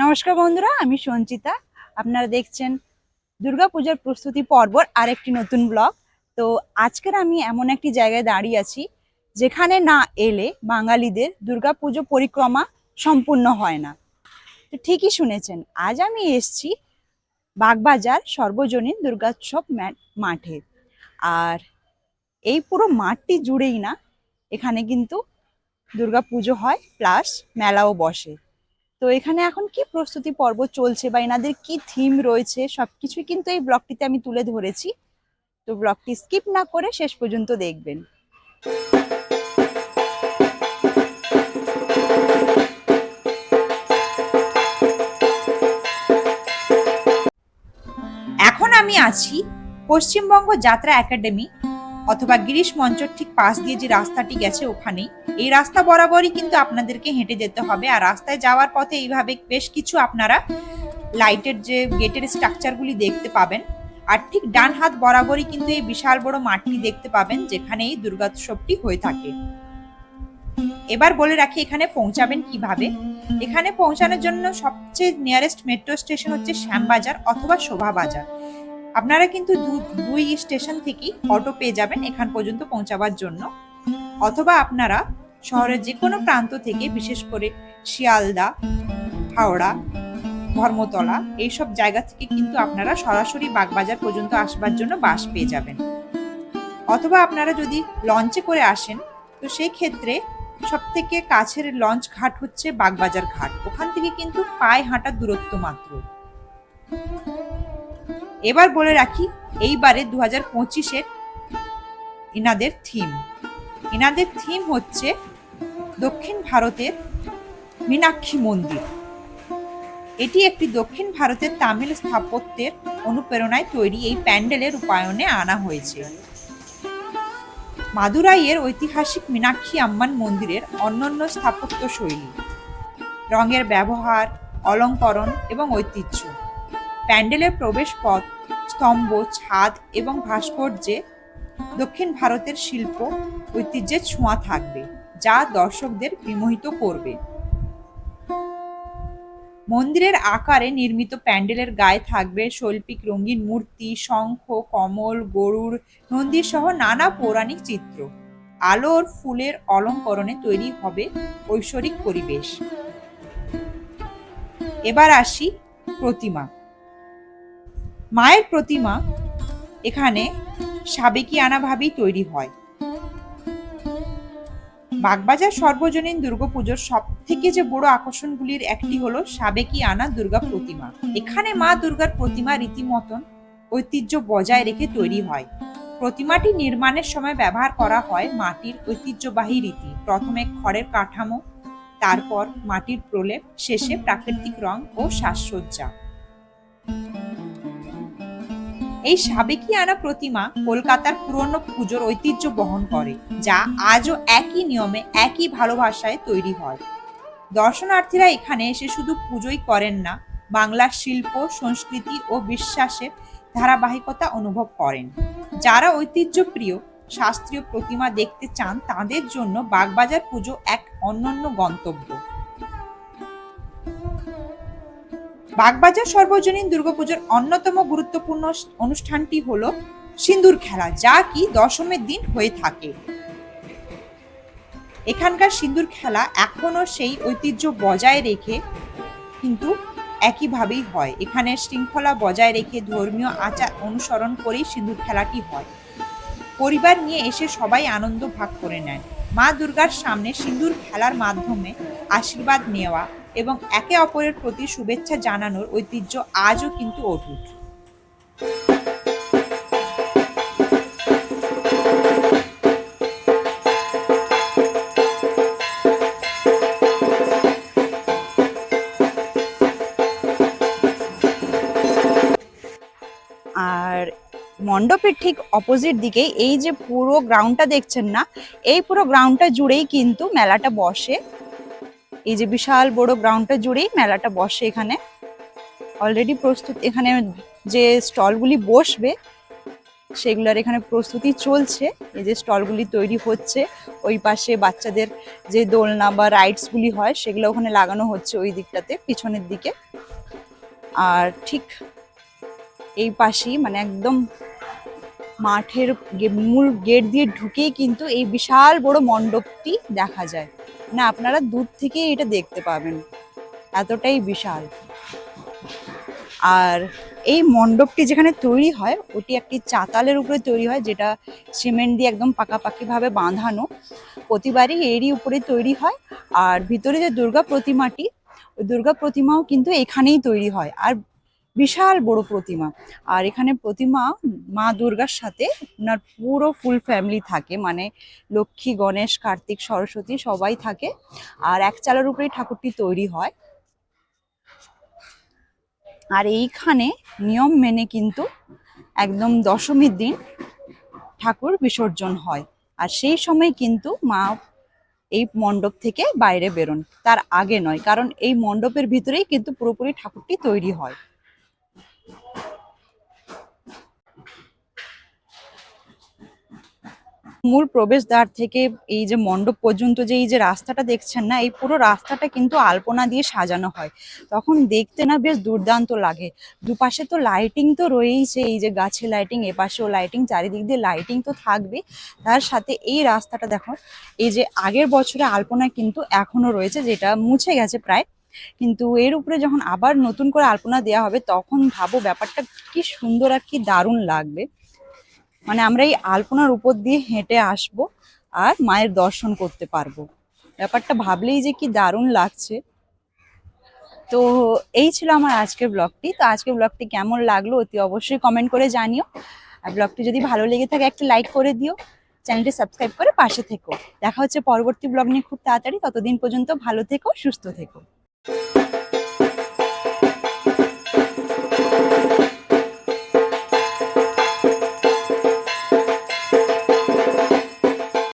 নমস্কার বন্ধুরা, আমি সঞ্চিতা। আপনারা দেখছেন দুর্গাপূজার প্রস্তুতি পর্বর আরেকটি নতুন ব্লগ। তো আজকের আমি এমন একটি জায়গায় দাঁড়িয়ে আছি, যেখানে না এলে বাঙালিদের দুর্গাপুজো পরিক্রমা সম্পূর্ণ হয় না। তো ঠিকই শুনেছেন, আজ আমি এসছি বাগবাজার সর্বজনীন দুর্গোৎসব মাঠে। আর এই পুরো মাঠটি জুড়েই না, এখানে কিন্তু দুর্গাপুজো হয়, প্লাস মেলাও বসে। তো এখানে এখন কি প্রস্তুতি পর্ব চলছে বা এনাদের কি থিম রয়েছে, সবকিছুই কিন্তু এই ব্লগটিতে আমি তুলে ধরেছি। তো ব্লগটি স্কিপ না করে শেষ পর্যন্ত দেখবেন। এখন আমি আছি পশ্চিমবঙ্গ যাত্রা একাডেমি অথবা গিরিশ মঞ্চর ঠিক পাশ দিয়ে যে রাস্তাটি গেছে ওখানেই, এই রাস্তা বরাবরই কিন্তু আপনাদেরকে হেঁটে যেতে হবে। আর রাস্তায় যাওয়ার পথে এইভাবে বেশ কিছু আপনারা লাইটের যে গেটের স্ট্রাকচারগুলি দেখতে পাবেন। আর ঠিক ডান হাত বরাবরই কিন্তু এই বিশাল বড় মাঠটি দেখতে পাবেন, যেখানে এই দুর্গোৎসবটি হয়ে থাকে। এবার বলে রাখি, এখানে পৌঁছাবেন কীভাবে? এখানে পৌঁছানোর জন্য সবচেয়ে নিয়ারেস্ট মেট্রো স্টেশন হচ্ছে শ্যামবাজার অথবা শোভা বাজার আপনারা কিন্তু দুই স্টেশন থেকেই অটো পেয়ে যাবেন এখান পর্যন্ত পৌঁছাবার জন্য। অথবা আপনারা শহরের যে কোনো প্রান্ত থেকে, বিশেষ করে শিয়ালদা, হাওড়া, ধর্মতলা, এইসব জায়গা থেকে কিন্তু আপনারা সরাসরি বাগবাজার পর্যন্ত আসবার জন্য বাস পেয়ে যাবেন। অথবা আপনারা যদি লঞ্চে করে আসেন, তো সেই ক্ষেত্রে সব থেকে কাছের লঞ্চ ঘাট হচ্ছে বাগবাজার ঘাট। ওখান থেকে কিন্তু পায়ে হাঁটার দূরত্ব মাত্র। এবার বলে রাখি, এইবারে দু হাজার পঁচিশের এনাদের থিম। এনাদের থিম হচ্ছে দক্ষিণ ভারতের মীনাক্ষী মন্দির। এটি একটি দক্ষিণ ভারতের তামিল স্থাপত্যের অনুপ্রেরণায় তৈরি এই প্যান্ডেলের রূপায়ণে আনা হয়েছে। মাদুরাইয়ের ঐতিহাসিক মীনাক্ষী আম্মান মন্দিরের অনন্য স্থাপত্য শৈলী রঙের ব্যবহার, অলঙ্করণ এবং ঐতিহ্য। প্যান্ডেলের প্রবেশ পথ, স্তম্ভ, ছাদ এবং ভাস্কর্যে দক্ষিণ ভারতের শিল্প ঐতিহ্যের ছোঁয়া থাকবে, যা দর্শকদের বিমোহিত করবে। মন্দিরের আকারে নির্মিত প্যান্ডেলের গায়ে থাকবে শৈল্পিক রঙিন মূর্তি, শঙ্খ, কমল, গরুড় নন্দী সহ নানা পৌরাণিক চিত্র। আলোর ফুলের অলঙ্করণে তৈরি হবে ঐশ্বরিক পরিবেশ। এবার আসি প্রতিমা। মায়ের প্রতিমা এখানে সাবেকি আনাভাবেই তৈরি হয়। বাগবাজার সর্বজনীন দুর্গাপুজোর সব থেকে যে বড় আকর্ষণগুলির একটি হলো সাবেকি আনা দুর্গা প্রতিমা। এখানে মা দুর্গার প্রতিমা রীতিমতন ঐতিহ্য বজায় রেখে তৈরি হয়। প্রতিমাটি নির্মাণের সময় ব্যবহার করা হয় মাটির ঐতিহ্যবাহী রীতি। প্রথমে খড়ের কাঠামো, তারপর মাটির প্রলেপ, শেষে প্রাকৃতিক রং ও সাজসজ্জা। এই সাবেকি আনা প্রতিমা কলকাতার পুরনো পুজোর ঐতিহ্য বহন করে, যা আজও একই নিয়মে, একই ভালোবাসায় তৈরি হয়। দর্শনার্থীরা এখানে এসে শুধু পুজোই করেন না, বাংলার শিল্প, সংস্কৃতি ও বিশ্বাসের ধারাবাহিকতা অনুভব করেন। যারা ঐতিহ্যপ্রিয়, শাস্ত্রীয় প্রতিমা দেখতে চান, তাদের জন্য বাগবাজার পুজো এক অনন্য গন্তব্য। বাগবাজার সর্বজনীন দুর্গাপুজোর অন্যতম গুরুত্বপূর্ণ অনুষ্ঠানটি হলো সিন্দুর খেলা, যা কি দশমের দিন হয়ে থাকে। এখানকার সিন্দুর খেলা এখনও সেই ঐতিহ্য বজায় রেখে কিন্তু একইভাবেই হয়। এখানে শৃঙ্খলা বজায় রেখে ধর্মীয় আচার অনুসরণ করেই সিন্দুর খেলাটি হয়। পরিবার নিয়ে এসে সবাই আনন্দ ভাগ করে নেয়। মা দুর্গার সামনে সিন্দুর খেলার মাধ্যমে আশীর্বাদ নেওয়া এবং একে অপরের প্রতি শুভেচ্ছা জানানোর ঐতিহ্য আজও কিন্তু অটুট। আর মণ্ডপের ঠিক অপোজিট দিকে এই যে পুরো গ্রাউন্ডটা দেখছেন না, এই পুরো গ্রাউন্ডটা জুড়েই কিন্তু মেলাটা বসে। এই যে বিশাল বড় গ্রাউন্ডটা জুড়েই মেলাটা বসে এখানে। অলরেডি প্রস্তুত, এখানে যে স্টলগুলি বসবে সেগুলোর এখানে প্রস্তুতি চলছে। এই যে স্টলগুলি তৈরি হচ্ছে, ওই পাশে বাচ্চাদের যে দোলনা বা রাইডসগুলি হয়, সেগুলো ওখানে লাগানো হচ্ছে ওই দিকটাতে, পিছনের দিকে। আর ঠিক এই পাশেই মানে একদম মাঠের মূল গেট দিয়ে ঢুকেই কিন্তু এই বিশাল বড় মণ্ডপটি দেখা যায়। না, আপনারা দূর থেকে এটা দেখতে পাবেন। এতটাই বিশাল। আর এই মণ্ডপটি যেখানে তৈরি হয়, ওটি একটি চাতালের উপরে তৈরি হয়, যেটা সিমেন্ট দিয়ে একদম পাকাপাকিভাবে বাঁধানো। প্রতিবারই এরই উপরে তৈরি হয়। আর ভিতরে যে দুর্গা প্রতিমাটি, ওই দুর্গা প্রতিমাও কিন্তু এখানেই তৈরি হয়। আর বিশাল বড় প্রতিমা। আর এখানে প্রতিমা মা দুর্গার সাথে ওনার পুরো ফুল ফ্যামিলি থাকে। মানে লক্ষ্মী, গণেশ, কার্তিক, সরস্বতী সবাই থাকে। আর এক চালার উপরেই ঠাকুরটি তৈরি হয়। আর এইখানে নিয়ম মেনে কিন্তু একদম দশমীর দিন ঠাকুর বিসর্জন হয়। আর সেই সময় কিন্তু মা এই মণ্ডপ থেকে বাইরে বেরোন। তার আগে নয়, কারণ এই মণ্ডপের ভিতরেই কিন্তু পুরোপুরি ঠাকুরটি তৈরি হয়। মূল প্রবেশদ্বার থেকে এই যে মণ্ডপ পর্যন্ত যে এই যে রাস্তাটা দেখছেন না, এই পুরো রাস্তাটা কিন্তু আলপনা দিয়ে সাজানো হয়। তখন দেখতে না বেশ দুর্দান্ত লাগে। দুপাশে তো লাইটিং তো রয়েইছে, এই যে গাছে লাইটিং এপাশেও লাইটিং চারিদিক দিয়ে লাইটিং তো থাকবে। তার সাথে এই রাস্তাটা দেখো, এই যে আগের বছরে আলপনা কিন্তু এখনও রয়েছে, যেটা মুছে গেছে প্রায়। কিন্তু এর উপরে যখন আবার নতুন করে আলপনা দেওয়া হবে, তখন ভাবো ব্যাপারটা কি সুন্দর আর কি দারুণ লাগবে। মানে আমরা এই আলপনার উপর দিয়ে হেঁটে আসব আর মায়ের দর্শন করতে পারব। ব্যাপারটা ভাবলেই যে কি দারুণ লাগছে। তো এই ছিল আমার আজকের ব্লগটি। তো আজকের ব্লগটি কেমন লাগল অতি অবশ্যই কমেন্ট করে জানিও। আর ব্লগটি যদি ভালো লেগে থাকে একটা লাইক করে দিও। চ্যানেলটি সাবস্ক্রাইব করে পাশে থেকো। দেখা হচ্ছে পরবর্তী ব্লগ নিয়ে খুব তাড়াতাড়ি। ততদিন পর্যন্ত ভালো থেকো, সুস্থ থেকো।